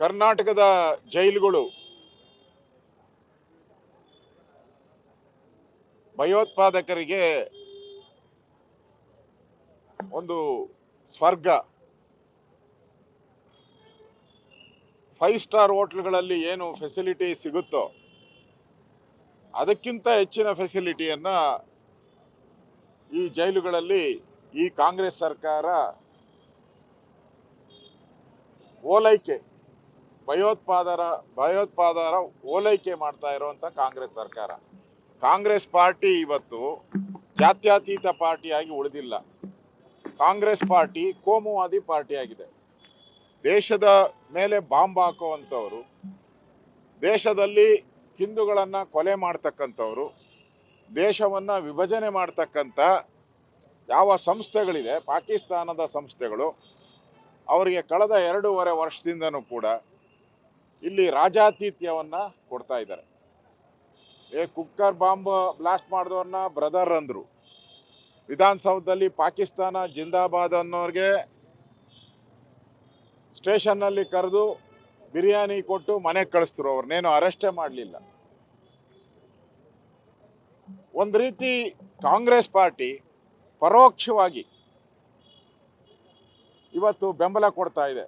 ಕರ್ನಾಟಕದ ಜೈಲುಗಳು. ಭಯೋತ್ಪಾದಕರಿಗೆ ಒಂದು ಸ್ವರ್ಗ. ಫೈವ್ ಸ್ಟಾರ್ ಹೋಟ್ಲ್ಗಳಲ್ಲಿ ಏನು ಫೆಸಿಲಿಟಿ ಸಿಗುತ್ತೋ, ಅದಕ್ಕಿಂತ ಹೆಚ್ಚಿನ ಫೆಸಿಲಿಟಿಯನ್ನು ಈ ಜೈಲುಗಳಲ್ಲಿ ಈ ಕಾಂಗ್ರೆಸ್ ಸರ್ಕಾರ ಓಲೈಕೆ ಭಯೋತ್ಪಾದರ ಭಯೋತ್ಪಾದರ ಓಲೈಕೆ ಮಾಡ್ತಾ ಇರುವಂತ ಕಾಂಗ್ರೆಸ್ ಸರ್ಕಾರ. ಕಾಂಗ್ರೆಸ್ ಪಾರ್ಟಿ ಇವತ್ತು ಜಾತ್ಯತೀತ ಪಾರ್ಟಿಯಾಗಿ ಉಳಿದಿಲ್ಲ. ಕಾಂಗ್ರೆಸ್ ಪಾರ್ಟಿ ಕೋಮುವಾದಿ ಪಾರ್ಟಿಯಾಗಿದೆ. ದೇಶದ ಮೇಲೆ ಬಾಂಬ್ ಹಾಕುವಂಥವರು, ದೇಶದಲ್ಲಿ ಹಿಂದೂಗಳನ್ನು ಕೊಲೆ ಮಾಡ್ತಕ್ಕಂಥವ್ರು, ದೇಶವನ್ನು ವಿಭಜನೆ ಮಾಡ್ತಕ್ಕಂಥ ಯಾವ ಸಂಸ್ಥೆಗಳಿದೆ, ಪಾಕಿಸ್ತಾನದ ಸಂಸ್ಥೆಗಳು, ಅವರಿಗೆ ಕಳೆದ ಎರಡೂವರೆ ವರ್ಷದಿಂದನೂ ಕೂಡ ಇಲ್ಲಿ ರಾಜಾತಿಥ್ಯವನ್ನು ಕೊಡ್ತಾ ಇದ್ದಾರೆ. ಏ, ಕುಕ್ಕರ್ ಬಾಂಬ್ ಬ್ಲಾಸ್ಟ್ ಮಾಡಿದವ್ರನ್ನ ಬ್ರದರ್ ಅಂದರು. ವಿಧಾನಸೌಧದಲ್ಲಿ ಪಾಕಿಸ್ತಾನ ಜಿಂದಾಬಾದ್ ಅನ್ನೋರಿಗೆ ಸ್ಟೇಷನ್ನಲ್ಲಿ ಕರೆದು ಬಿರಿಯಾನಿ ಕೊಟ್ಟು ಮನೆಗೆ ಕಳಿಸ್ತರು ಅವ್ರನ್ನೇನು ಅರೆಸ್ಟೇ ಮಾಡಲಿಲ್ಲ. ಒಂದು ರೀತಿ ಕಾಂಗ್ರೆಸ್ ಪಾರ್ಟಿ ಪರೋಕ್ಷವಾಗಿ ಇವತ್ತು ಬೆಂಬಲ ಕೊಡ್ತಾ ಇದೆ.